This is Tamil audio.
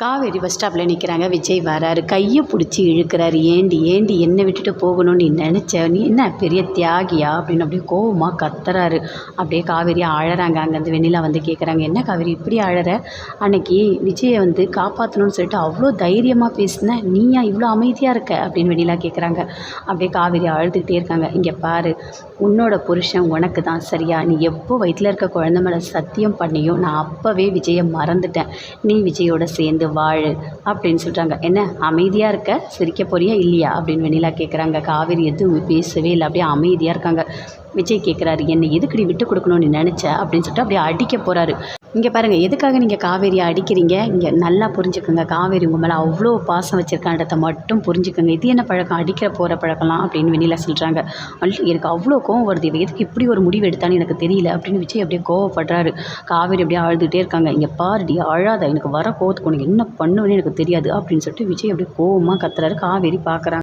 காவேரி பஸ் ஸ்டாப்பில் நிற்கிறாங்க விஜய் வராரு. கையை பிடிச்சி இழுக்கிறாரு. ஏண்டி ஏண்டி என்னை விட்டுட்டு போகணும்னு நீ நினச்ச? நீ என்ன பெரிய தியாகியா? அப்படின்னு அப்படியே கோவமாக கத்துறாரு. அப்படியே காவேரி அழறாங்க. அங்கேருந்து வெண்ணிலா வந்து கேட்குறாங்க என்ன காவேரி இப்படி அழற? அன்னைக்கு விஜயை வந்து காப்பாற்றணும்னு சொல்லிட்டு அவ்வளோ தைரியமாக பேசின. நீயா இவ்வளோ அமைதியாக இருக்க? அப்படின்னு வெண்ணிலா கேட்குறாங்க அப்படியே காவேரி அழுதுகிட்டே இருக்காங்க. இங்கே பாரு உன்னோட புருஷன் உனக்கு தான் சரியா? நீ எப்போ வயிற்றில் இருக்க குழந்தை மேலே சத்தியம் பண்ணியோ? நான் அப்போவே விஜயை மறந்துட்டேன். நீ விஜயோட சேர்ந்து வாழ் அப்படின்னு சொல்கிறாங்க என்ன? அமைதியாக இருக்க? சிரிக்க போறியா? இல்லையா? அப்படின்னு வெண்ணிலா கேட்குறாங்க காவேரி எதுவும் பேசவே இல்லை. அப்படியே அமைதியாக இருக்காங்க. விஜய் கேட்குறாரு என்னை எதுக்குடி விட்டு கொடுக்கணும்னு நினச்ச? அப்படின்னு சொல்லிட்டு அப்படியே அடிக்க போகிறாரு இங்கே பாருங்கள் எதுக்காக நீங்கள் காவேரியை அடிக்கிறீங்க? இங்கே நல்லா புரிஞ்சுக்கோங்க. காவேரி உங்கள் மேலே அவ்வளோ பாசம் வச்சுருக்கான்றத மட்டும் புரிஞ்சுக்கோங்க. இது என்ன பழக்கம்? அடிக்கிற போகிற பழக்கம்லாம் அப்படின்னு வெளியில் சொல்கிறாங்க எனக்கு அவ்வளோ கோவம் வருது. இவ எதுக்கு இப்படி ஒரு முடிவு எடுத்தான்னு எனக்கு தெரியல அப்படின்னு விஜய் அப்படியே கோவப்படுறாரு. காவேரி அப்படியே அழுதுகிட்டே இருக்காங்க. இங்கே பாருடி அழாத. எனக்கு வர கோவத்துக்கு உனக்கு என்ன பண்ணுவேன்னு எனக்கு தெரியாது அப்படின்னு சொல்லிட்டு விஜய் அப்படியே கோவமாக கத்துறாரு. காவேரி பார்க்குறாங்க